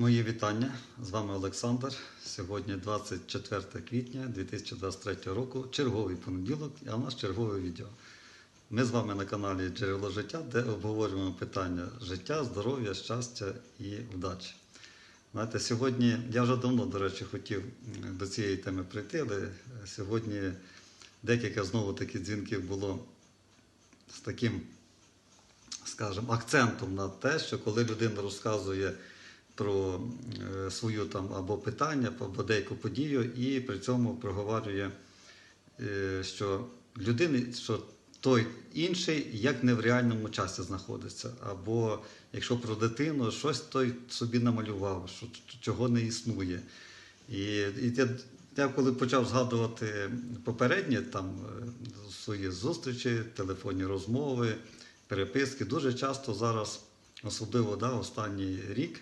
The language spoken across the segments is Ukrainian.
Мої вітання. З вами Олександр. Сьогодні 24 квітня 2023 року, черговий понеділок, а у нас чергове відео. Ми з вами на каналі Джерело життя, де обговорюємо питання життя, здоров'я, щастя і вдачі. Знаєте, сьогодні я вже давно, до речі, хотів до цієї теми прийти, але сьогодні декілька знову таких дзвінків було з таким, скажімо, акцентом на те, що коли людина розказує про е, свою там або питання, або деяку подію, і при цьому проговорює, е, що людини, що той інший як не в реальному часі знаходиться. Або якщо про дитину, щось той собі намалював, що чого не існує. І, і я, я коли почав згадувати попередні там е, свої зустрічі, телефонні розмови, переписки, дуже часто зараз, особливо да, останній рік,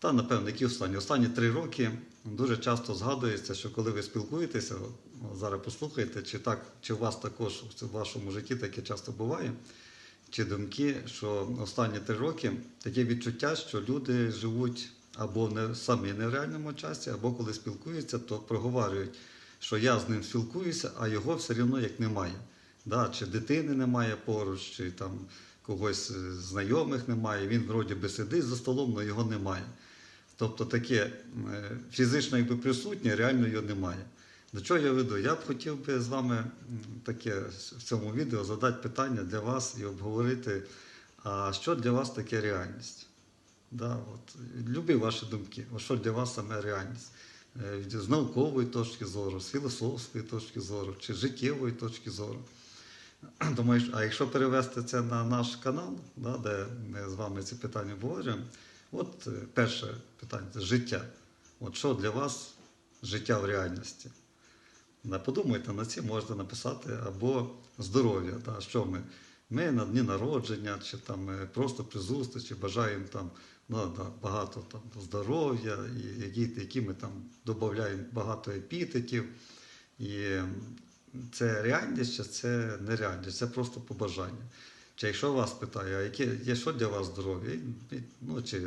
та напевно, які останні, останні три роки дуже часто згадується, що коли ви спілкуєтеся, зараз послухайте, чи так, чи у вас також в вашому житті таке часто буває, чи думки, що останні три роки таке відчуття, що люди живуть або не самі не в реальному часі, або коли спілкуються, то проговорюють, що я з ним спілкуюся, а його все одно як немає. Да, чи дитини немає поруч, чи там когось знайомих немає, він вроді би сидить за столом, але його немає. Тобто таке е, фізично якби присутнє, реально його немає. До чого я веду? Я б хотів би з вами таке в цьому відео задати питання для вас і обговорити, а що для вас таке реальність? Да, от, любі ваші думки, от що для вас саме реальність? Е, З наукової точки зору, з філософської точки зору, чи життєвої точки зору. Думаю, а якщо перевести це на наш канал, да, де ми з вами ці питання обговорюємо, от е, перше питання це життя. От що для вас життя в реальності? Подумайте над цим, можете написати або здоров'я. Да, що ми? Ми на дні народження, чи там просто при зустрічі бажаємо там ну, да, багато там здоров'я, і які, які ми там додаємо багато епітетів. І це реальність, чи це нереальність, це просто побажання. Чи якщо вас питаю, а яке є що для вас здоров'я? Ну, чи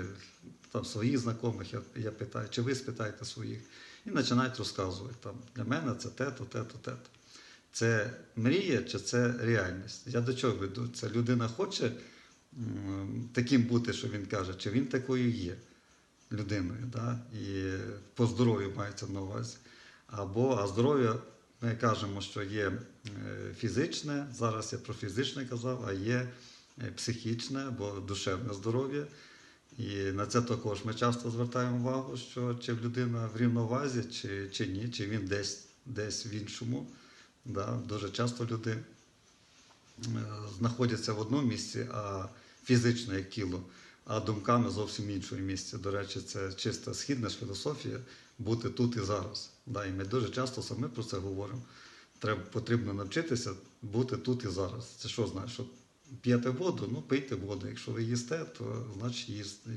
там своїх знайомих я, я питаю, чи ви спитаєте своїх, і починають розказувати. Там, для мене це те-то, те-то, те-то. Це мрія чи це реальність? Я до чого веду? Це людина хоче таким бути, що він каже, чи він такою є людиною, да? і по здоров'ю мається на увазі. Або а здоров'я, ми кажемо, що є е, фізичне, зараз я про фізичне казав, а є е, психічне або душевне здоров'я. І на це також ми часто звертаємо увагу, що чи людина в рівновазі, чи, чи ні, чи він десь, десь в іншому. Да? Дуже часто люди е, знаходяться в одному місці, а фізично як тіло, а думками зовсім іншому місці. До речі, це чиста східна ж філософія бути тут і зараз. І ми дуже часто саме про це говоримо. Треба, потрібно навчитися бути тут і зараз. Це що значить? Що п'єте воду, ну пийте воду. Якщо ви їсте, то значить їсте,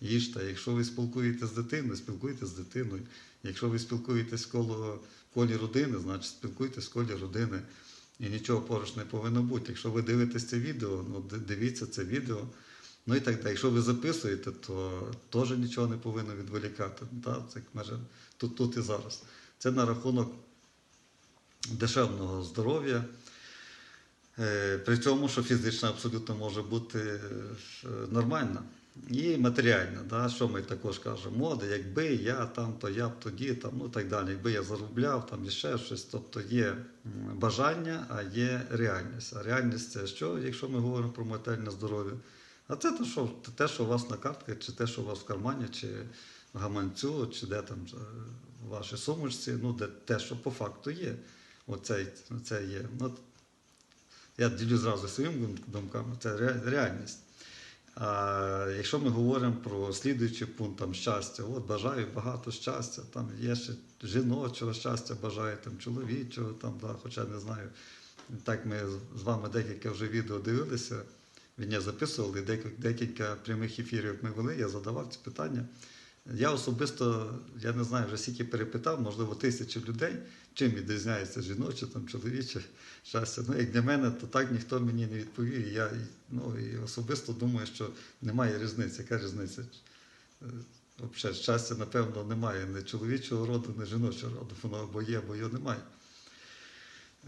їжте. Якщо ви спілкуєтесь з дитиною, спілкуйтесь з дитиною. Якщо ви спілкуєтесь коло колі родини, значить спілкуйтесь в колі родини. І нічого поруч не повинно бути. Якщо ви дивитесь це відео, ну дивіться це відео. Ну і так далі. Якщо ви записуєте, то теж нічого не повинно відволікати. Да? Це майже тут, тут і зараз. Це на рахунок дешевного здоров'я. Е, При цьому, що фізично абсолютно може бути е, нормальна. І матеріальна, да, що ми також кажемо, мода, якби я там, то я б тоді, там, ну так далі, якби я заробляв, там і ще щось. Тобто є бажання, а є реальність. А реальність це що, якщо ми говоримо про матеріальне здоров'я? А це те, що, те, що у вас на картках, чи те, що у вас в кармані, чи в гаманцю, чи де там е, в вашій сумочці, ну, де те, що по факту є. Оце, це є. Ну, я ділю зразу своїми думками, це ре- реальність. А якщо ми говоримо про слідуючий пункт там, щастя, от бажаю багато щастя, там є ще жіночого щастя, бажаю там, чоловічого, там, да, хоча не знаю. Так ми з вами декілька вже відео дивилися, мене записували, декілька, прямих ефірів ми вели, я задавав ці питання. Я особисто, я не знаю, вже скільки перепитав, можливо, тисячі людей, чим відрізняється жіноче, там, чоловіче щастя. Ну, як для мене, то так ніхто мені не відповів. Я ну, і особисто думаю, що немає різниці. Яка різниця? Е, Взагалі, щастя, напевно, немає ні чоловічого роду, ні жіночого роду. Воно або є, або його немає.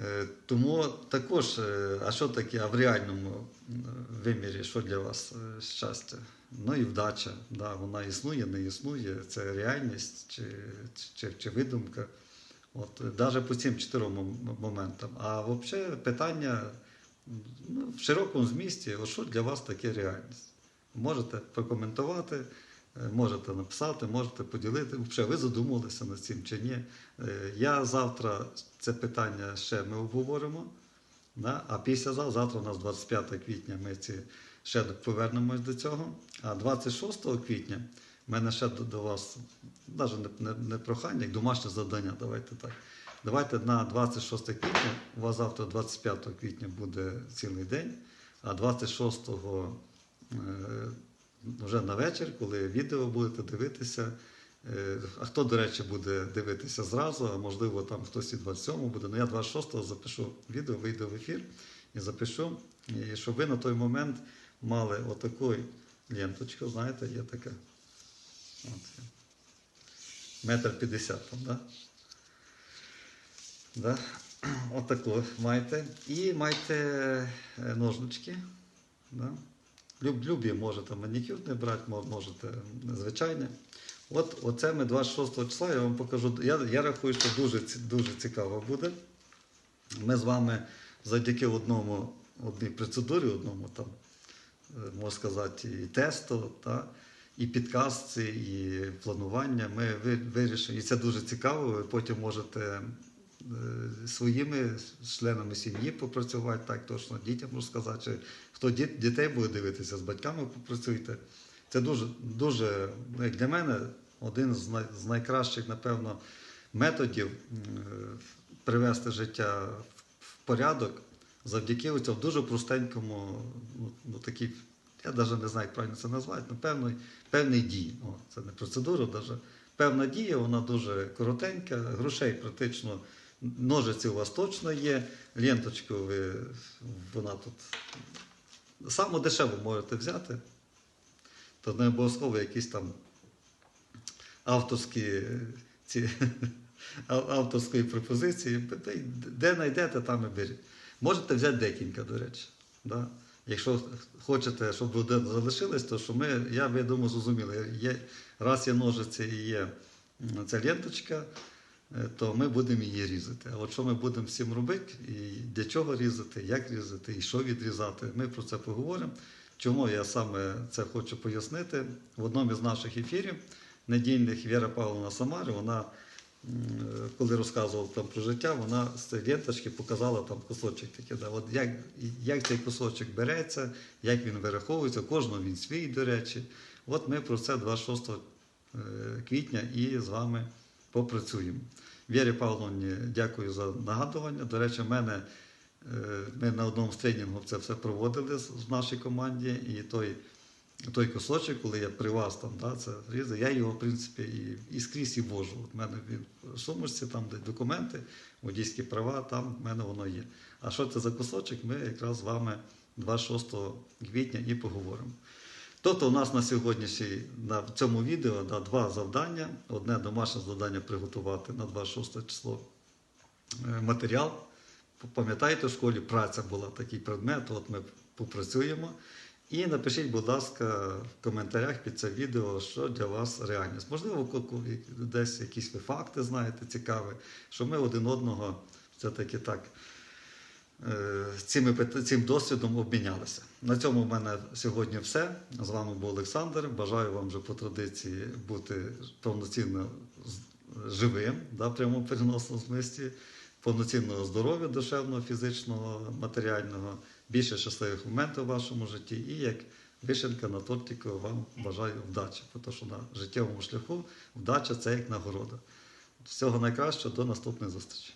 Е, Тому також, е, а що таке, а в реальному вимірі, що для вас е, щастя? Ну і вдача. Да, вона існує, не існує, це реальність чи, чи, чи видумка. От, навіть по цим чотирьом моментам. А взагалі питання ну, в широкому змісті, що для вас таке реальність? Можете прокоментувати, е, можете написати, можете поділити. Взагалі, ви задумувалися над цим чи ні? Е, Я завтра це питання ще ми обговоримо. Да? А післязавтра, завтра у нас 25 квітня, ми ці ще повернемось до цього. А 26 квітня в мене ще до, до вас навіть не, не, не прохання, як домашнє завдання. Давайте так. Давайте на 26 квітня, у вас завтра 25 квітня буде цілий день, а 26 е, вже на вечір, коли відео будете дивитися. е, А хто, до речі, буде дивитися зразу, а можливо там хтось і 27 буде. Ну я 26-го запишу відео, вийду в ефір і запишу, і щоб ви на той момент мали отаку ленточку, знаєте, є така. От. Метр п'ятдесят там, да? Да? Отаку маєте. І маєте е, ножнички. Да? Люб, любі можете манікюрне брати, можете звичайне. От оце ми 26 числа, я вам покажу. Я, я рахую, що дуже, дуже цікаво буде. Ми з вами завдяки одному, одній процедурі, одному там, е, можна сказати, і тесту, та, і підказці, і планування. Ми ви- вирішили, і це дуже цікаво. Ви потім можете своїми членами сім'ї попрацювати, так точно дітям можу сказати. Чи хто діт- дітей буде дивитися, з батьками попрацюйте. Це дуже, дуже ну, як для мене, один з, най, з найкращих, напевно, методів е, привести життя в, порядок завдяки цьому дуже простенькому, ну, ну такий, я навіть не знаю, як правильно це назвати, ну, певний, певний дій. О, це не процедура, навіть. Певна дія, вона дуже коротенька, грошей практично. Ножиці у вас точно є, ленточку ви, вона тут саме дешево можете взяти, то не обов'язково якісь там авторські ці, авторської пропозиції. Де- Де знайдете, там і беріть. Можете взяти декілька, до речі. Да? Якщо хочете, щоб буде залишилось, то що ми, я, я думаю, зрозуміли. Є, раз є ножиці і є ця ленточка, то ми будемо її різати. А от що ми будемо цим робити, і для чого різати, як різати, і що відрізати, ми про це поговоримо. Чому я саме це хочу пояснити? В одному із наших ефірів недільних Віра Павловна Самари, вона, коли розказувала там про життя, вона з цієї ленточки показала там кусочок такий. Да, от як, як цей кусочок береться, як він вираховується, кожного він свій, до речі. От ми про це 26 е, квітня і з вами попрацюємо. Вірі Павловні, дякую за нагадування. До речі, мене е, ми на одному з тренінгу це все проводили в нашій команді, і той, той кусочок, коли я при вас там, да, це різав, я його, в принципі, і, і скрізь і вожу. От в мене він в сумочці, там, де документи, водійські права, там в мене воно є. А що це за кусочок, ми якраз з вами 26 квітня і поговоримо. Тобто у нас на сьогоднішній на цьому відео да, два завдання. Одне домашнє завдання приготувати на 26 число е, матеріал. Пам'ятаєте, в школі праця була такий предмет, от ми попрацюємо. І напишіть, будь ласка, в коментарях під це відео, що для вас реальність. Можливо, десь якісь ви факти знаєте цікаві, що ми один одного все-таки так е, пит- цим досвідом обмінялися. На цьому в мене сьогодні все. З вами був Олександр. Бажаю вам вже по традиції бути повноцінно живим, да, в прямому переносному смислі, повноцінного здоров'я душевного, фізичного, матеріального, більше щасливих моментів у вашому житті. І як вишенка на тортику вам бажаю вдачі, тому що на життєвому шляху вдача це як нагорода. Всього найкращого, до наступної зустрічі.